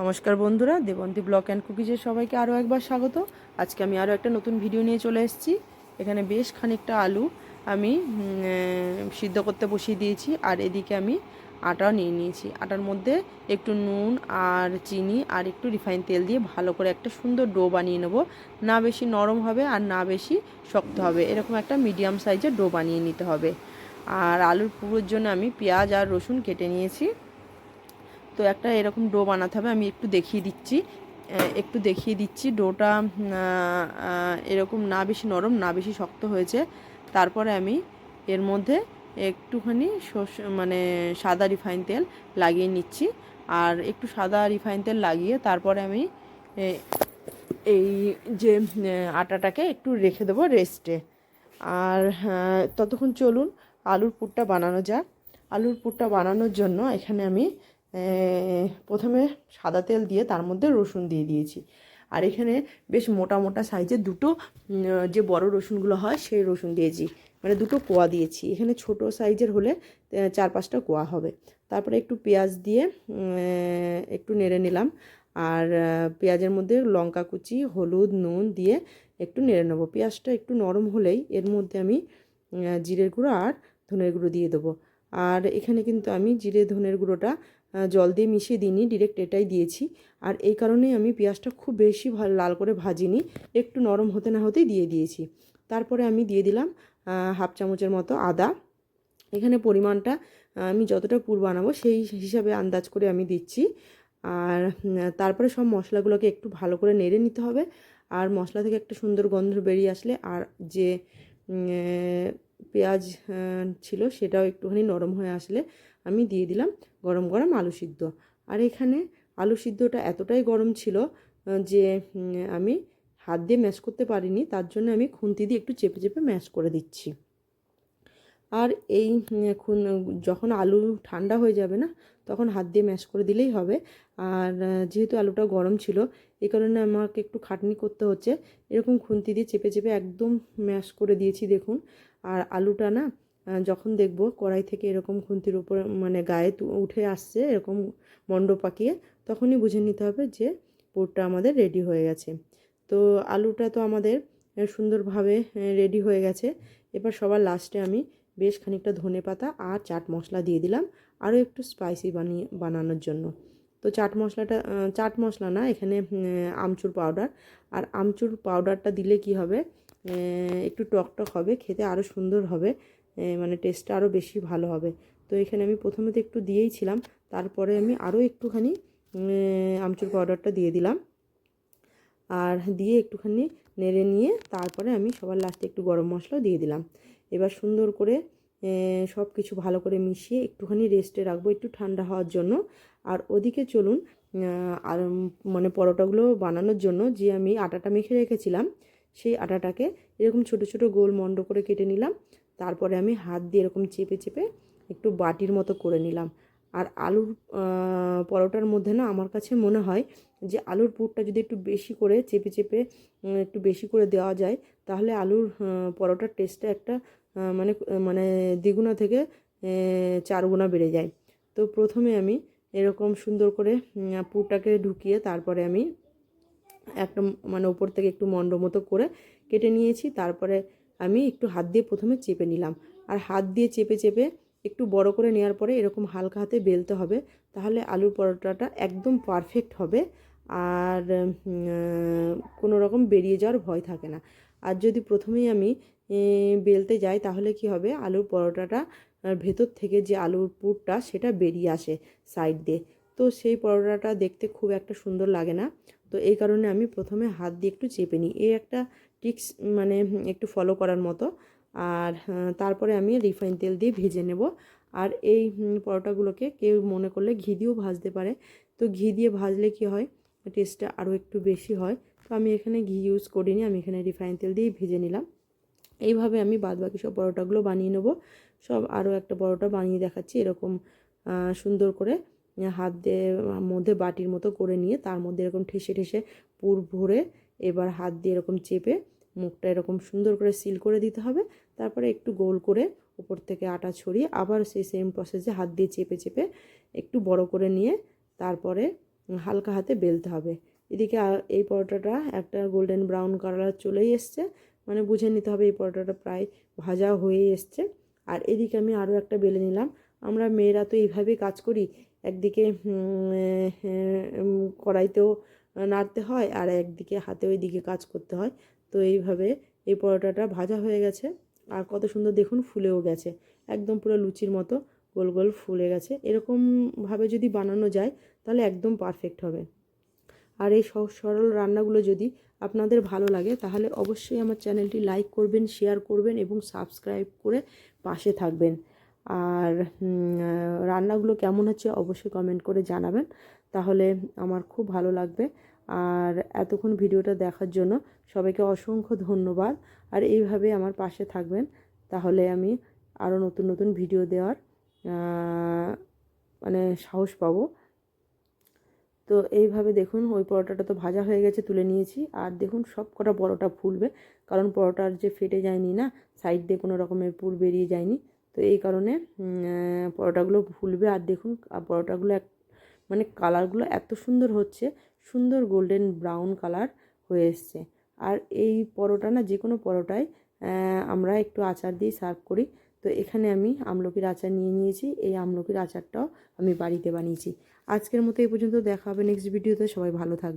নমস্কার বন্ধুরা, Debanti block and কুকিজের সবাইকে আরও একবার স্বাগত। আজকে আমি আরও একটা নতুন ভিডিও নিয়ে চলে এসেছি। এখানে বেশ খানিকটা আলু আমি সিদ্ধ করতে বসিয়ে দিয়েছি আর এদিকে আমি আটাও নিয়ে নিয়েছি। আটার মধ্যে একটু নুন আর চিনি আর একটু রিফাইন তেল দিয়ে ভালো করে একটা সুন্দর ডো বানিয়ে নেব। না বেশি নরম হবে আর না বেশি শক্ত হবে। এরকম একটা মিডিয়াম সাইজের ডো বানিয়ে নিতে হবে। আর আলুর পুরোর জন্য আমি পেঁয়াজ আর রসুন কেটে নিয়েছি। তো একটা এরকম ডো বানাতে হবে, আমি একটু দেখিয়ে দিচ্ছি। একটু দেখিয়ে দিচ্ছি, ডোটা এরকম না বেশি নরম, না বেশি শক্ত হয়েছে। তারপরে আমি এর মধ্যে একটুখানি মানে সাদা রিফাইন তেল লাগিয়ে নিচ্ছি। আর একটু সাদা রিফাইন তেল লাগিয়ে তারপরে আমি এই যে আটাটাকে একটু রেখে দেবো রেস্টে। আর ততক্ষণ চলুন, আলুর পুরটা বানানো যাক। আলুর পুরটা বানানোর জন্য এখানে আমি প্রথমে সাদা তেল দিয়ে তার মধ্যে রসুন দিয়ে দিয়েছি। আর এখানে বেশ মোটা মোটা সাইজের দুটো যে বড় রসুনগুলো হয় সেই রসুন দিয়েছি। মানে দুটো কোয়া দিয়েছি। এখানে ছোট সাইজের হলে চার পাঁচটা কোয়া হবে। তারপরে একটু পেঁয়াজ দিয়ে একটু নেড়ে নিলাম। আর পেঁয়াজের মধ্যে লঙ্কা কুচি, হলুদ, নুন দিয়ে একটু নেড়ে নেব। পেঁয়াজটা একটু নরম হলেই এর মধ্যে আমি জিরের গুঁড়ো আর ধনের গুঁড়ো দিয়ে দেবো। আর এখানে কিন্তু আমি জিরে, ধনের গুঁড়োটা জল দিয়ে মিশিয়ে দিইনি ডিরেক্ট এটাই দিয়েছি। আর এই কারণেই আমি পেঁয়াজটা খুব বেশি লাল করে ভাজিনি, একটু নরম হতে না হতেই দিয়ে দিয়েছি। তারপরে আমি দিয়ে দিলাম হাফ চামচের মতো আদা। এখানে পরিমাণটা আমি যতটা পুর বানাবো সেই হিসাবে আন্দাজ করে আমি দিচ্ছি। আর তারপরে সব মশলাগুলোকে একটু ভালো করে নেড়ে নিতে হবে। আর মশলা থেকে একটা সুন্দর গন্ধ বেরিয়ে আসলে, আর যে পেঁয়াজ ছিল সেটাও একটুখানি নরম হয়ে আসলে আমি দিয়ে দিলাম গরম গরম আলু সিদ্ধ। আর এখানে আলু সিদ্ধটা এতটাই গরম ছিল যে আমি হাত দিয়ে ম্যাশ করতে পারিনি, তার জন্য আমি খুন্তি দিয়ে একটু চেপে চেপে ম্যাশ করে দিচ্ছি। আর এই খুন, যখন আলু ঠান্ডা হয়ে যাবে না, তখন হাত দিয়ে ম্যাশ করে দিলেই হবে। আর যেহেতু আলুটা গরম ছিল, এই কারণে আমাকে একটু খাটনি করতে হচ্ছে। এরকম খুন্তি দিয়ে চেপে চেপে একদম ম্যাশ করে দিয়েছি, দেখুন। আর আলুটা না যখন দেখব কড়াই থেকে এরকম খুন্তির উপর মানে গায়ে উঠে আসছে এরকম মণ্ড পাকিয়ে তখনই বুঝে নিতে হবে যে পুরটা আমাদের রেডি হয়ে গেছে। তো আলুটা তো আমাদের সুন্দরভাবে রেডি হয়ে গেছে। এবার সবার লাস্টে আমি বেশ খানিকটা ধনে পাতা আর চাট মশলা দিয়ে দিলাম। আরও একটু স্পাইসি বানিয়ে, বানানোর জন্য। তো চাট মশলাটা চাট মশলা না, এখানে আমচুর পাউডার আর আমচুর পাউডারটা দিলে কি হবে? একটু টক টক হবে, খেতে আরও সুন্দর হবে। মানে টেস্টটা আরও বেশি ভালো হবে। তো এখানে আমি প্রথমে তো একটু দিয়েইছিলাম তারপরে আমি আরও একটুখানি আমচুর পাউডারটা দিয়ে দিলাম। আর দিয়ে একটুখানি নেড়ে নিয়ে তারপরে আমি সবার লাস্টে একটু গরম মশলাও দিয়ে দিলাম। এবার সুন্দর করে সব কিছু ভালো করে মিশিয়ে একটুখানি রেস্টে রাখব একটু ঠান্ডা হওয়ার জন্য। আর ওদিকে চলুন আর মানে পরোটাগুলো বানানোর জন্য যে আমি আটাটা মেখে রেখেছিলাম, সেই আটাটাকে এরকম ছোট ছোট গোল মণ্ড করে কেটে নিলাম। তারপরে আমি হাত দিয়ে এরকম চেপে চেপে একটু বাটির মতো করে নিলাম। আর আলুর পরোটার মধ্যে না আমার কাছে মনে হয় যে আলুর পুরটা যদি একটু বেশি করে চেপে চেপে একটু বেশি করে দেওয়া যায়, তাহলে আলুর পরোটার টেস্টটা একটা মানে মানে দ্বিগুণা থেকে চারগুণা বেড়ে যায়। তো প্রথমে আমি এরকম সুন্দর করে পুরটাকে ঢুকিয়ে তারপরে আমি একটা মানে ওপর থেকে একটু মণ্ড মতো করে কেটে নিয়েছি। তারপরে আমি একটু হাত দিয়ে প্রথমে চেপে নিলাম। আর হাত দিয়ে চেপে চেপে একটু বড় করে নেওয়ার পরে এরকম হালকা হাতে বেলতে হবে, তাহলে আলুর পরোটাটা একদম পারফেক্ট হবে। আর কোনো রকম বেরিয়ে যাওয়ার ভয় থাকে না। আর যদি প্রথমেই আমি বেলতে যাই, তাহলে কি হবে? আলুর পরোটাটা ভেতর থেকে যে আলুর পুরটা, সেটা বেরিয়ে আসে সাইড দিয়ে। তো সেই পরোটাটা দেখতে খুব একটা সুন্দর লাগে না। তো এই কারণে আমি প্রথমে হাত দিয়ে একটু চেপে নিই। এই একটা টিক্স মানে একটু ফলো করার মতো। আর তারপরে আমি রিফাইন তেল দিয়ে ভেজে নেব। আর এই পরোটাগুলোকে কেউ মনে করলে ঘি দিয়েও ভাজতে পারে। তো ঘি দিয়ে ভাজলে কি হয়? টেস্টটা আরও একটু বেশি হয়। তো আমি এখানে ঘি ইউজ করিনি। আমি এখানে রিফাইন তেল দিয়েই ভেজে নিলাম। এইভাবে আমি বাদ বাকি সব পরোটাগুলো বানিয়ে নেব। সব আরও একটা পরোটা বানিয়ে দেখাচ্ছি এরকম সুন্দর করে। হাত দিয়ে মধ্যে বাটির মতো করে নিয়ে তার মধ্যে এরকম ঠেসে ঠেসে পুর ভরে এবার হাত দিয়ে এরকম চেপে মুখটা এরকম সুন্দর করে সিল করে দিতে হবে। তারপরে একটু গোল করে উপর থেকে আটা ছড়িয়ে আবার সেই সেম প্রসেসে হাত দিয়ে চেপে চেপে একটু বড় করে নিয়ে তারপরে হালকা হাতে বেলতে হবে। এদিকে এই পরোটাটা একটা গোল্ডেন ব্রাউন কালার চলেই এসছে। মানে বুঝে নিতে হবে এই পরোটাটা প্রায় ভাজা হয়েই এসছে। আর এদিকে আমি আরও একটা বেলে নিলাম। আমরা মেয়েরা তো এইভাবেই কাজ করি। একদিকে কড়াইতেও নাড়তে হয় আর একদিকে হাতেও দিকে কাজ করতে হয়। তো এইভাবে এই পরোটাটা ভাজা হয়ে গেছে। আর কত সুন্দর দেখুন ফুলেও গেছে। একদম পুরো লুচির মতো গোল গোল ফুলে গেছে। এরকমভাবে যদি বানানো যায় তাহলে একদম পারফেক্ট হবে। আর এই সরল রান্নাগুলো যদি আপনাদের ভালো লাগে তাহলে অবশ্যই আমার চ্যানেলটি লাইক করবেন, শেয়ার করবেন এবং সাবস্ক্রাইব করে পাশে থাকবেন। আর রান্নাগুলো কেমন হচ্ছে অবশ্যই কমেন্ট করে জানাবেন। তাহলে আমার খুব ভালো লাগবে। আর এতক্ষণ ভিডিওটা দেখার জন্য সবাইকে অসংখ্য ধন্যবাদ। আর এইভাবে আমার পাশে থাকবেন। তাহলে আমি আরও নতুন নতুন ভিডিও দেওয়ার মানে সাহস পাবো। তো এইভাবে দেখুন, ওই পরোটাটা তো ভাজা হয়ে গেছে, তুলে নিয়েছি। আর দেখুন সব কটা পরোটা ফুলবে। কারণ পরোটার যে ফেটে যায়নি না সাইড দিয়ে কোনো রকমের পুর বেরিয়ে যায়নি। তো এই কারণে পরোটাগুলো ফুলবে আর দেখুন আর পরোটাগুলো এক মানে কালারগুলো এত সুন্দর হচ্ছে, সুন্দর গোল্ডেন ব্রাউন কালার হয়ে এসছে। আর এই পরোটা না যে কোনো পরোটায় আমরা একটু আচার দিয়ে সার্ভ করি। তো এখানে আমি আমলকির আচার নিয়ে নিয়েছি। এই আমলকির আচারটাও আমি বাড়িতে বানিয়েছি। আজকের মতো এই পর্যন্ত। দেখা হবে নেক্সট ভিডিওতে। সবাই ভালো থাকবে